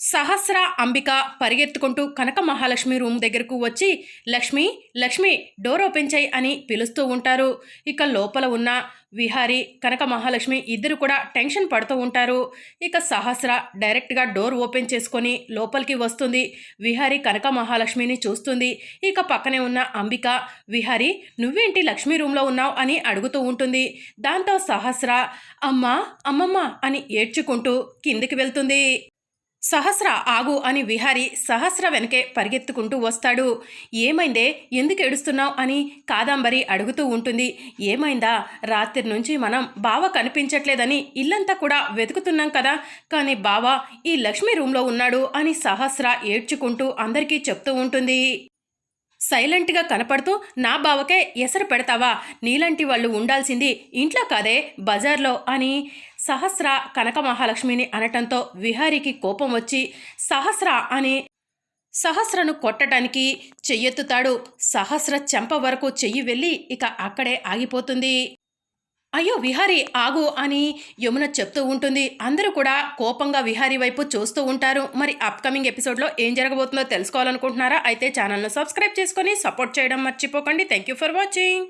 సహస్ర అంబిక పరిగెత్తుకుంటూ కనక మహాలక్ష్మి రూమ్ దగ్గరకు వచ్చి లక్ష్మి లక్ష్మి డోర్ ఓపెన్ చేయి అని పిలుస్తూ ఉంటారు. ఇక లోపల ఉన్న విహారి కనక మహాలక్ష్మి ఇద్దరు కూడా టెన్షన్ పడుతూ ఉంటారు. ఇక సహస్ర డైరెక్ట్గా డోర్ ఓపెన్ చేసుకొని లోపలికి వస్తుంది. విహారి కనక మహాలక్ష్మిని చూస్తుంది. ఇక పక్కనే ఉన్న అంబిక విహారి నువ్వేంటి లక్ష్మి రూమ్లో ఉన్నావు? అని అడుగుతూ ఉంటుంది. దాంతో సహస్ర అమ్మా అమ్మమ్మ అని ఏడ్చుకుంటూ కిందికి వెళ్తుంది. సహస్ర ఆగు అని విహారి సహస్ర వెనకే పరిగెత్తుకుంటూ వస్తాడు. ఏమైందే? ఎందుకు ఏడుస్తున్నావు అని కాదాంబరి అడుగుతూ ఉంటుంది. ఏమైందా? రాత్రి నుంచి మనం బావ కనిపించట్లేదని ఇల్లంతా కూడా వెతుకుతున్నాం కదా. కానీ బావ ఈ లక్ష్మి రూమ్లో ఉన్నాడు అని సహస్ర ఏడ్చుకుంటూ అందరికీ చెప్తూ ఉంటుంది. సైలెంట్గా కనపడుతూ నా బావకే ఎసరు పెడతావా? నీలాంటి వాళ్ళు ఉండాల్సింది ఇంట్లో కాదే బజార్లో అని సహస్ర కనక మహాలక్ష్మిని అనటంతో విహారికి కోపం వచ్చి సహస్ర అని సహస్రను కొట్టడానికి చెయ్యెత్తుతాడు. సహస్ర చెంప వరకు చెయ్యి వెళ్ళి ఇక అక్కడే ఆగిపోతుంది. అయ్యో విహారీ ఆగు అని యమున చెప్తూ ఉంటుంది. అందరూ కూడా కోపంగా విహారీ వైపు చూస్తూ ఉంటారు. మరి అప్కమింగ్ ఎపిసోడ్లో ఏం జరగబోతుందో తెలుసుకోవాలనుకుంటున్నారా? అయితే ఛానల్ను సబ్స్క్రైబ్ చేసుకొని సపోర్ట్ చేయడం మర్చిపోకండి. Thank you for watching